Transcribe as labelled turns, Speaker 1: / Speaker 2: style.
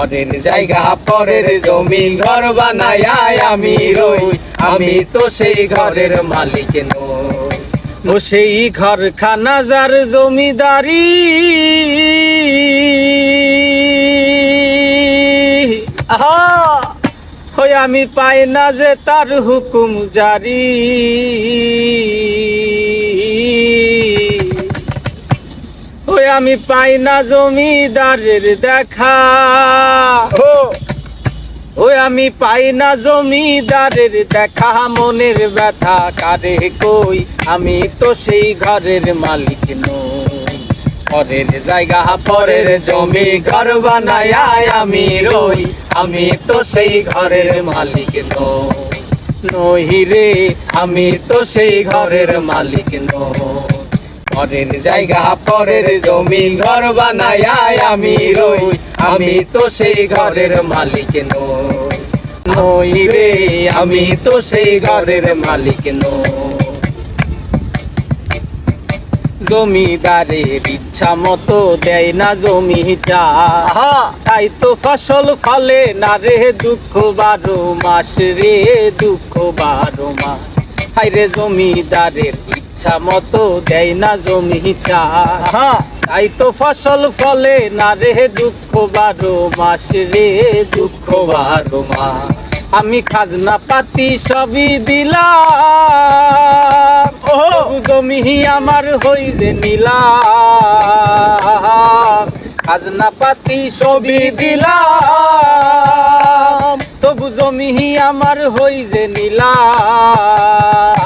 Speaker 1: পরের জায়গা, পরের জমি ঘর বানায় আমি রই। আমি তো সেই ঘরের মালিক নই। ও সেই ঘর খানা যার জমিদারি। আমি পাই না যে তার হুকুম জারি। আমি পাই না জমিদারের দেখা। ওই আমি পাই না জমিদারের দেখা মনের ব্যথা কারে কই? আমি তো সেই ঘরের মালিক নই। পরের জায়গা পরের জমি ঘর বানায় আমি রই। আমি তো সেই ঘরের মালিক নই। নহি রে আমি তো সেই ঘরের মালিক নই। পরের জায়গা পরের জমি ঘর বানায় আমি রই। আমি তো সেই ঘরের মালিক নই। রে আমি তো সেই ঘরের মালিক নই। জমিদারের ইচ্ছা মতো দেয় না জমি চা তাই তো ফসল ফলে না রে দুঃখ বারো মাস রে দুঃখ বারো মাস। হাই রে জমিদারের ইচ্ছা মতো দেয় না জমি চা তাই তো ফসল ফলে না রে দুঃখ বারো মাস রে দুঃখ বারো মাস। আমি খাজনা পাতি সবই দিলাম। জমি আমার হই যে নিলাম। খাজনা পাতি সবই দিলাম। তবু জমি আমার হই যে নিলাম।